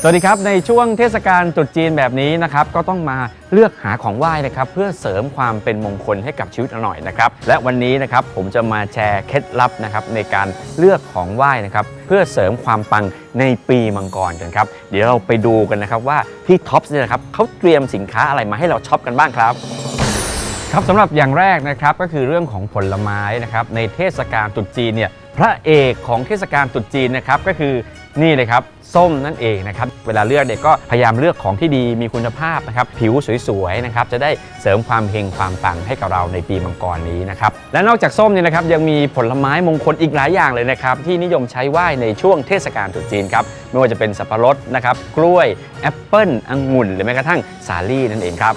สวัสดีครับ ในช่วงเทศกาลตรุษจีนแบบนี้นะครับ ก็ต้องมาเลือกหาของไหว้นะครับ เพื่อเสริมความเป็นมงคลให้กับชีวิตเราหน่อยนะครับ และวันนี้นะครับผมจะมาแชร์เคล็ดลับนะครับในการเลือกของไหว้นะครับ เพื่อเสริมความปังในปีมังกรกันครับ เดี๋ยวเราไปดูกันนะครับว่าที่ท็อปส์เนี่ยนะครับเขาเตรียมสินค้าอะไรมาให้เราช็อปกันบ้างครับครับสำหรับอย่างแรกนะครับก็คือเรื่องของผลไม้นะครับในเทศกาลตรุษจีนเนี่ยพระเอกของเทศกาลตรุษจีนนะครับก็คือ นี่เลยครับส้มนั่นเองนะครับเวลาเลือกเด็กก็พยายามเลือกของที่ดีมีคุณภาพนะครับผิวสวยๆนะครับจะได้เสริมความเฮงความปังให้กับเราในปีมังกรนี้นะครับและนอกจากส้มเนี่ยนะครับยังมีผลไม้มงคลอีกหลายอย่างเลยนะครับที่นิยมใช้ไหว้ในช่วงเทศกาลตรุษจีนครับไม่ว่าจะเป็นสับปะรดนะครับกล้วยแอปเปิ้ลองุ่น หรือแม้กระทั่งสาลี่นั่นเองครับ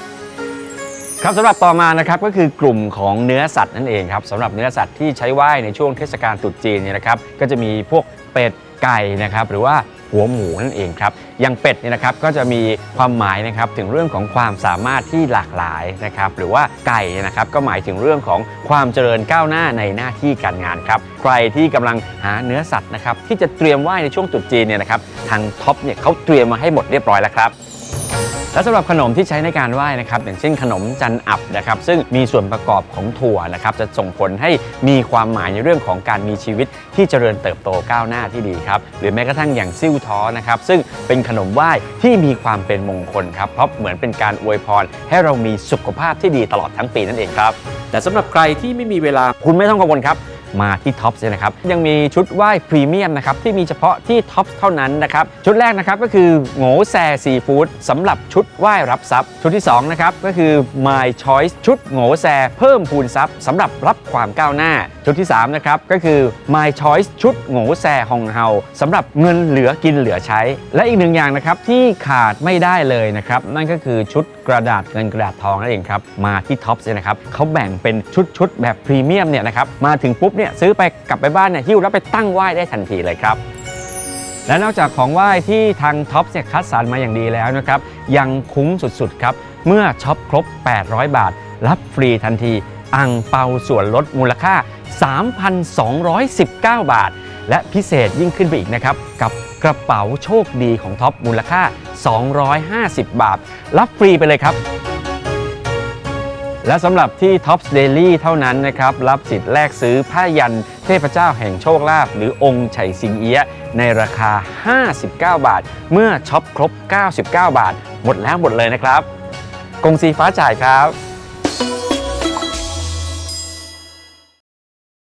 ครับสำหรับต่อมานะครับก็คือกลุ่มของเนื้อสัตว์นั่นเองครับสำหรับเนื้อสัตว์ที่ใช้ไหว้ในช่วงเทศกาลตรุษจีนเนี่ยนะครับก็จะมีพวกเป็ด ไก่นะครับหรือว่าหัวหมูนั่นเองครับอย่างเป็ดเนี่ยนะครับก็จะมีความหมายนะครับถึงเรื่องของความสามารถที่หลากหลายนะครับหรือว่าไก่นะครับก็หมายถึงเรื่องของความเจริญก้าวหน้าในหน้าที่การงานครับใครที่กำลังหาเนื้อสัตว์นะครับที่จะเตรียมไหว้ในช่วงตรุษจีนเนี่ยนะครับทางท็อปเนี่ยเขาเตรียมมาให้หมดเรียบร้อยแล้วครับ และสำหรับขนมที่ใช้ในการไหว้นะครับอย่างเช่นขนมจันอับนะครับซึ่งมีส่วนประกอบของถั่วนะครับจะส่งผลให้มีความหมายในเรื่องของการมีชีวิตที่เจริญเติบโตก้าวหน้าที่ดีครับหรือแม้กระทั่งอย่างซิ่วท้อนะครับซึ่งเป็นขนมไหว้ที่มีความเป็นมงคลครับเพราะเหมือนเป็นการอวยพร ให้เรามีสุขภาพที่ดีตลอดทั้งปีนั่นเองครับแต่สำหรับใครที่ไม่มีเวลาคุณไม่ต้องกังวลครับ มาที่ท็อปส์เลยนะครับยังมีชุดไหว้พรีเมียมนะครับที่มีเฉพาะที่ท็อปส์เท่านั้นนะครับชุดแรกนะครับก็คือโง่แซซีฟู้ดสำหรับชุดไหว้รับทรัพย์ชุดที่2นะครับก็คือ My Choice ชุดโง่แซเพิ่มพูนทรัพย์สำหรับรับความก้าวหน้า ชุดที่3นะครับก็คือ My Choice ชุดโง่แซฮองเฮาสำหรับเงินเหลือกินเหลือใช้ และอีกหนึ่งอย่างนะครับที่ขาดไม่ได้เลยนะครับนั่นก็คือชุดกระดาษเงินกระดาษทองนั่นเองครับมาที่ท็อปส์เลยนะครับเขาแบ่งเป็นชุดๆแบบพรีเมียมเนี่ยนะครับมาถึงปุ๊บเนี่ยซื้อไปกลับไปบ้านเนี่ยหิ้วแล้วไปตั้งไหว้ได้ทันทีเลยครับ และนอกจากของไหว้ที่ทางท็อปเนี่ยคัดสรรมาอย่างดีแล้วนะครับยังคุ้มสุดๆครับเมื่อช็อปครบ 800 บาท รับฟรีทันทีอังเปาส่วนลดมูลค่า 3,219 บาท และพิเศษยิ่งขึ้นไปอีกนะครับ กับกระเป๋าโชคดีของท็อปมูลค่า 250 บาท รับฟรีไปเลยครับ และสำหรับที่ Tops Daily เท่านั้นนะครับ รับสิทธิ์แลกซื้อผ้ายันเทพเจ้าแห่งโชคลาภหรือองค์ไฉสิงเอียะในราคา 59 บาท เมื่อช็อปครบ 99 บาท หมดแล้วหมดเลยนะครับกงสีฟ้าจ่ายครับ